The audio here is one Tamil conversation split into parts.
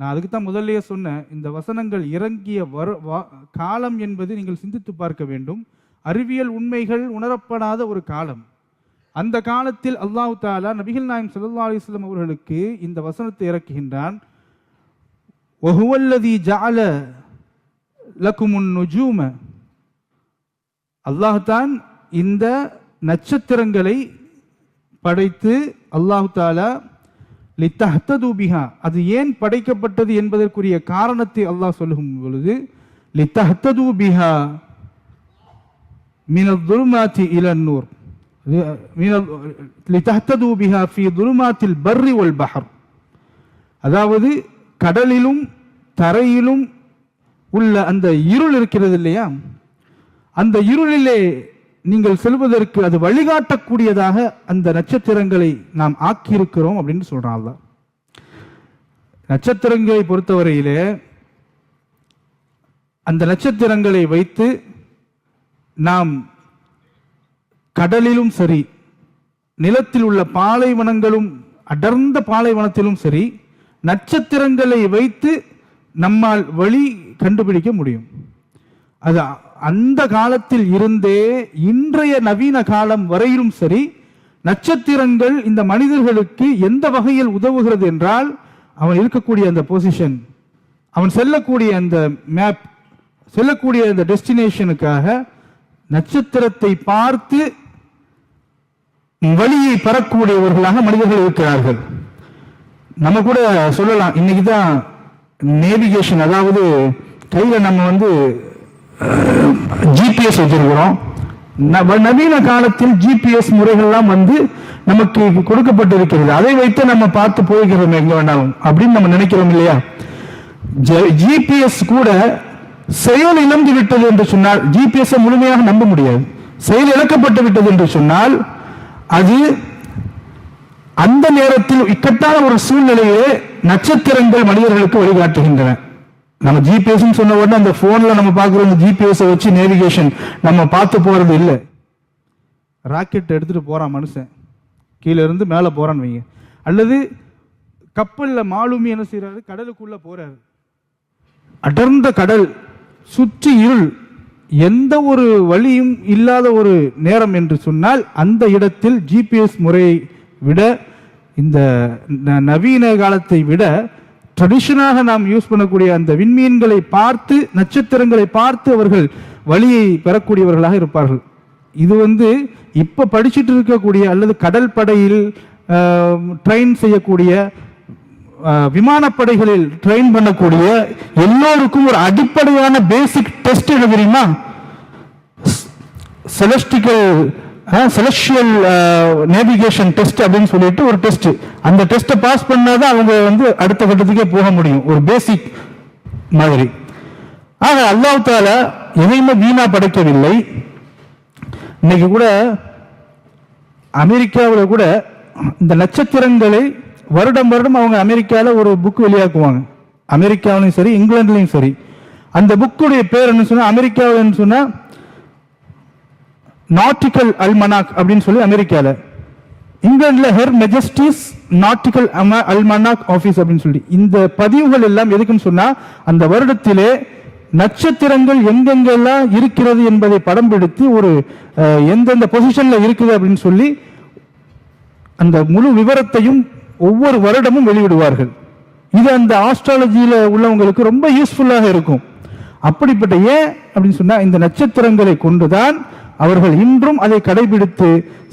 நான் அதுக்கு தான் முதல்லையே சொன்னேன் இந்த வசனங்கள் இறங்கிய வரு காலம் என்பது நீங்கள் சிந்தித்து பார்க்க வேண்டும். அறிவியல் உண்மைகள் உணரப்படாத ஒரு காலம். அந்த காலத்தில் அல்லாஹு தாலா நபிகள் நாயம் சல்லா அலிஸ்லாம் அவர்களுக்கு இந்த வசனத்தை இறக்குகின்றான். ஒஹுவல்லதி ஜால லக்குமுன் நுஜூம. அல்லாஹுதான் இந்த நட்சத்திரங்களை படைத்து அல்லாஹு தாலா லித்தஹ்தூபிஹா அது ஏன் படைக்கப்பட்டது என்பதற்குரிய காரணத்தை அல்லாஹ் சொல்லும் பொழுது லித்தஹ்தூபிஹா மினல் துருமாத்தி இளநூர் லித்தஹ்தூபிஹா ஃபி துருமாத்தில் பர்ரி ஒல் பஹர் அதாவது கடலிலும் தரையிலும் உள்ள அந்த இருள் இருக்கிறது இல்லையா? அந்த இருளிலே நீங்கள் செல்வதற்கு அது வழிகாட்டக்கூடியதாக அந்த நட்சத்திரங்களை நாம் ஆக்கியிருக்கிறோம் அப்படின்னு சொல்றான் நட்சத்திரங்களை பொறுத்தவரையிலே அந்த நட்சத்திரங்களை வைத்து நாம் கடலிலும் சரி நிலத்தில் உள்ள பாலைவனங்களும் அடர்ந்த பாலைவனத்திலும் சரி நட்சத்திரங்களை வைத்து நம்மால் வழி கண்டுபிடிக்க முடியும். அது அந்த காலத்தில் இருந்தே இன்றைய நவீன காலம் வரையிலும் சரி நட்சத்திரங்கள் இந்த மனிதர்களுக்கு எந்த வகையில் உதவுகிறது என்றால் அவன் இருக்கக்கூடிய அந்த பொசிஷன் அவன் செல்லக்கூடிய அந்த மேப் செல்லக்கூடிய அந்த டெஸ்டினேஷனுக்காக நட்சத்திரத்தை பார்த்து வழியை பெறக்கூடியவர்களாக மனிதர்கள் இருக்கிறார்கள். நம்ம கூட சொல்லலாம் இன்னைக்கு தான் நேவிகேஷன் அதாவது கையில நம்ம வந்து ஜிபிஎஸ் வச்சிருக்கிறோம். நவீன காலத்தில் ஜிபிஎஸ் முறைகள்லாம் வந்து நமக்கு கொடுக்கப்பட்டிருக்கிறது. அதை வைத்து நம்ம பார்த்து போய்கிறோம் எங்க வேணாலும். அப்படின்னு நம்ம நினைக்கிறோம் இல்லையா? ஜிபிஎஸ் கூட செயல் இழந்து விட்டது என்று சொன்னால் ஜிபிஎஸ் முழுமையாக நம்ப முடியாது. செயல் இழக்கப்பட்டு விட்டது என்று சொன்னால் அது அந்த நேரத்தில் இக்கட்டான ஒரு சூழ்நிலையே நட்சத்திரங்கள் மனிதர்களுக்கு வழிகாட்டுகின்றன. நம்ம ஜிபிஎஸ் சொன்ன உடனே அந்த போன்ல நம்ம பார்க்குற அந்த ஜிபிஎஸ் வச்சு நேவிகேஷன் நம்ம பார்த்து போறது இல்லை. ராக்கெட் எடுத்துட்டு போறான் மனுஷன். கீழே இருந்து மேலே போறான்னு வைங்க. அல்லது கப்பலில் மாலுமி என்ன செய்யறாரு கடலுக்குள்ள போறாரு. அடர்ந்த கடல் சுற்றி இருள் எந்த ஒரு வழியும் இல்லாத ஒரு நேரம் என்று சொன்னால் அந்த இடத்தில் ஜிபிஎஸ் முறையை விட இந்த நவீன காலத்தை விட ட்ரெடிஷனாக நாம் யூஸ் பண்ணக்கூடிய அந்த விண்மீன்களை பார்த்து நட்சத்திரங்களை பார்த்து அவர்கள் வழியை பெறக்கூடியவர்களாக இருப்பார்கள். இது வந்து இப்போ படிச்சுட்டு இருக்கக்கூடிய அல்லது கடல் படையில் ட்ரெயின் செய்யக்கூடிய விமானப்படைகளில் ட்ரெயின் பண்ணக்கூடிய எல்லோருக்கும் ஒரு அடிப்படையான பேசிக் டெஸ்ட் என்ன செலஸ்டிக்கல் செலஸ்டியல் நேவிகேஷன் டெஸ்ட் அப்படின்னு சொல்லிட்டு ஒரு டெஸ்ட் அந்த டெஸ்ட்டை பாஸ் பண்ணாதான் அவங்க வந்து அடுத்த கட்டத்துக்கே போக முடியும். ஒரு பேசிக் மாதிரி. ஆக அல்லாவுத்தால எதையுமே வீணா படைக்கவில்லை. இன்னைக்கு கூட அமெரிக்காவில் கூட இந்த நட்சத்திரங்களை வருடம் வருடம் அவங்க அமெரிக்காவில் ஒரு புக் வெளியாக்குவாங்க. அமெரிக்காவிலையும் சரி இங்கிலாந்துலையும் சரி. அந்த புக்குடைய பேர் என்ன சொன்னா அமெரிக்காவில் சொன்னா நாட்டிக்கல் அல்மனாக் அப்படின்னு சொல்லி அமெரிக்காவில் இங்கிலாந்துல Her Majesty's Nautical Almanac Office அப்படின்னு சொல்லி. இந்த பதிவுகள் எல்லாம் எதுக்குன்னு சொன்னா அந்த வருடத்திலே நட்சத்திரங்கள் எங்கெங்கெல்லாம் இருக்கிறது என்பதை படம் பிடித்து ஒரு எந்தெந்த பொசிஷன்ல இருக்குது அப்படின்னு சொல்லி அந்த முழு விவரத்தையும் ஒவ்வொரு வருடமும் வெளியிடுவார்கள். இது அந்த ஆஸ்ட்ராலஜியில உள்ளவங்களுக்கு ரொம்ப யூஸ்ஃபுல்லாக இருக்கும். அப்படிப்பட்ட ஏன் அப்படின்னு சொன்னா இந்த நட்சத்திரங்களை கொண்டுதான் அவர்கள் இன்றும் அதை கடைபிடித்து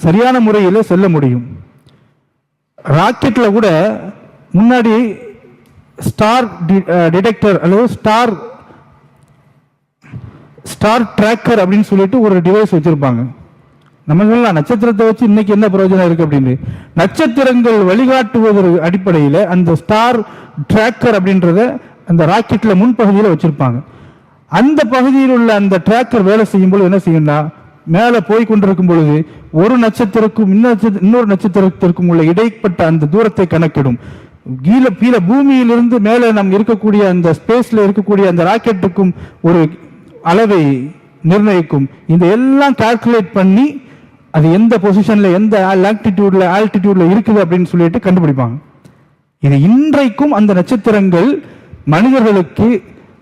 சரியான முறையில் செல்ல முடியும். ராக்கெட்டில் கூட முன்னாடி ஸ்டார் டிடெக்டர் அல்லது ஸ்டார் ஸ்டார் ட்ராக்கர் அப்படின்னு சொல்லிட்டு ஒரு டிவைஸ் வச்சுருப்பாங்க. நம்ம சொல்லலாம் நட்சத்திரத்தை வச்சு இன்னைக்கு என்ன பிரயோஜனம் இருக்கு அப்படின்னு. நட்சத்திரங்கள் வழிகாட்டுவதற்கு அடிப்படையில் அந்த ஸ்டார் ட்ராக்கர் அப்படின்றத அந்த ராக்கெட்டில் முன்பகுதியில் வச்சுருப்பாங்க. அந்த பகுதியில் உள்ள அந்த ட்ராக்கர் வேலை செய்யும்போது என்ன செய்யும்னா மேலே போய் கொண்டிருக்கும் பொழுது ஒரு நட்சத்திரக்கும் இன்னொரு இன்னொரு நட்சத்திரத்திற்கும் உள்ள இடைப்பட்ட அந்த தூரத்தை கணக்கிடும். கீழே கீழே பூமியிலிருந்து மேலே நம் இருக்கக்கூடிய அந்த ஸ்பேஸ்ல இருக்கக்கூடிய அந்த ராக்கெட்டுக்கும் ஒரு அளவை நிர்ணயிக்கும். இந்த எல்லாம் கால்குலேட் பண்ணி அது எந்த பொசிஷன்ல எந்த லாட்டிடியூட்ல ஆல்டிடியூட்ல இருக்குது அப்படின்னு சொல்லிட்டு கண்டுபிடிப்பாங்க. இது இன்றைக்கும் அந்த நட்சத்திரங்கள் மனிதர்களுக்கு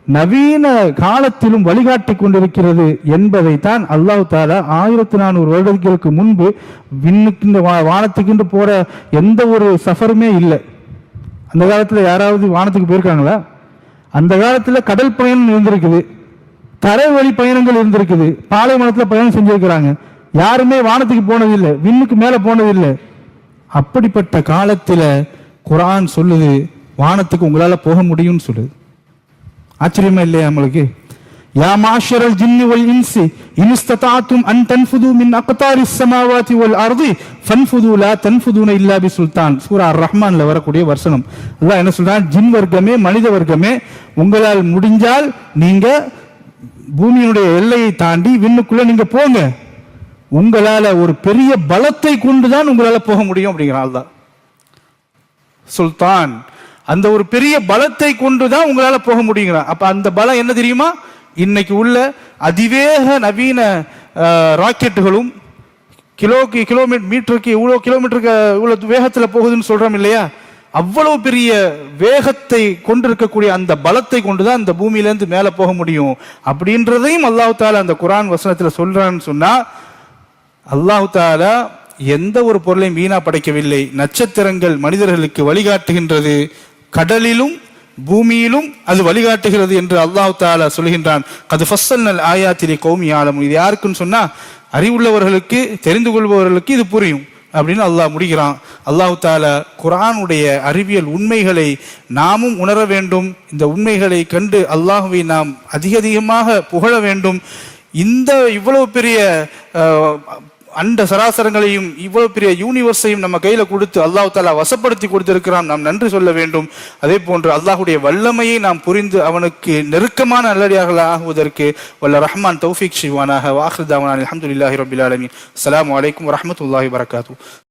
நவீன காலத்திலும் வழிகாட்டி கொண்டிருக்கிறது என்பதைத்தான் அல்லாஹ் தாலா ஆயிரத்தி நானூறு வருடங்களுக்கு முன்பு விண்ணுக்கு இந்த வா- போற எந்த ஒரு சஃபருமே இல்லை. அந்த காலத்தில் யாராவது வானத்துக்கு போயிருக்காங்களா? அந்த காலத்தில் கடல் பயணம் இருந்திருக்குது. தரை வழி பயணங்கள் இருந்திருக்குது. பாலைவனத்தில் பயணம் செஞ்சிருக்கிறாங்க. யாருமே வானத்துக்கு போனதில்லை. விண்ணுக்கு மேலே போனதில்லை. அப்படிப்பட்ட காலத்தில் குரான் சொல்லுது வானத்துக்கு உங்களால் போக முடியும்னு சொல்லுது. ஆச்சரியமா இல்லையா நம்மளுக்கு யா மாஷரல் ஜின்னி வல் இன்சி இன் இஸ்ததாத்தும் அன் தன்ஃபுது மின் அக்தாரிஸ் ஸமாவாதி வல் அர்தி ஃபன்ஃபுது லா தன்ஃபுதுன இல்லா பி சுல்தான் சூரா அர் ரஹ்மான்ல வரக்கூடிய வர்சனம் அதான் என்ன சொல்றான் ஜின் வர்க்கமே மனித வர்க்கமே உங்களால் முடிஞ்சால் நீங்க பூமியினுடைய எல்லையை தாண்டி விண்ணுக்குள்ள நீங்க போங்க உங்களால ஒரு பெரிய பலத்தை கொண்டு தான் உங்களால போக முடியும் அப்படிங்கிறான் தான் சுல்தான் அந்த ஒரு பெரிய பலத்தை கொண்டு தான் உங்களால் போக முடியுங்கிறான் அப்போ அந்த பலம் என்ன தெரியுமா? இன்னைக்கு உள்ள அதிவேக நவீன ராக்கெட்டுகளும் கிலோக்கு கிலோமீட்டர் மீட்டருக்கு இவ்வளோ கிலோமீட்டருக்கு இவ்வளோ வேகத்தில் போகுதுன்னு சொல்கிறோம் இல்லையா? அவ்வளவு பெரிய வேகத்தை கொண்டிருக்கக்கூடிய அந்த பலத்தை கொண்டு தான் அந்த பூமியிலேருந்து மேலே போக முடியும். அப்படின்றதையும் அல்லாஹ் தாலா அந்த குரான் வசனத்தில் சொல்கிறான்னு சொன்னால் அல்லாஹ் தாலா எந்த ஒரு பொருளையும் வீணா படைக்கவில்லை. நட்சத்திரங்கள் மனிதர்களுக்கு வழிகாட்டுகின்றது. கடலிலும் பூமியிலும் அது வழிகாட்டுகிறது என்று அல்லாஹ் தாலா சொல்கின்றான். அது ஃபஸ்ஸல்னல் ஆயாத்திரி கௌமி ஆலம் இது யாருக்குன்னு சொன்னா அறிவுள்ளவர்களுக்கு தெரிந்து கொள்பவர்களுக்கு இது புரியும் அப்படின்னு அல்லாஹ் முடிகிறான் அல்லாஹ் தால குரானுடைய அறிவியல் உண்மைகளை நாமும் உணர வேண்டும். இந்த உண்மைகளை கண்டு அல்லாஹுவை நாம் அதிக அதிகமாக புகழ வேண்டும். இந்த இவ்வளவு பெரிய அண்ட சராசரங்களையும் இவ்வளவு பெரிய யூனிவர்ஸையும் நம்ம கையில கொடுத்து அல்லாஹ் தாலா வசப்படுத்தி கொடுத்திருக்கிறான். நாம் நன்றி சொல்ல வேண்டும். அதே போன்று அல்லாஹுடைய வல்லமையை நாம் புரிந்து அவனுக்கு நெருக்கமான நல்லடியாக ஆகுவதற்கு வல்ல ரஹ்மான் தௌஃபிக் ஷிவானாக வாஹிதாவான அலமதுல்லாஹி ரபில் ஆலமின். அஸ்ஸலாமு அலைக்கும் வரஹ்மத்துல்லாஹி வரகாத்து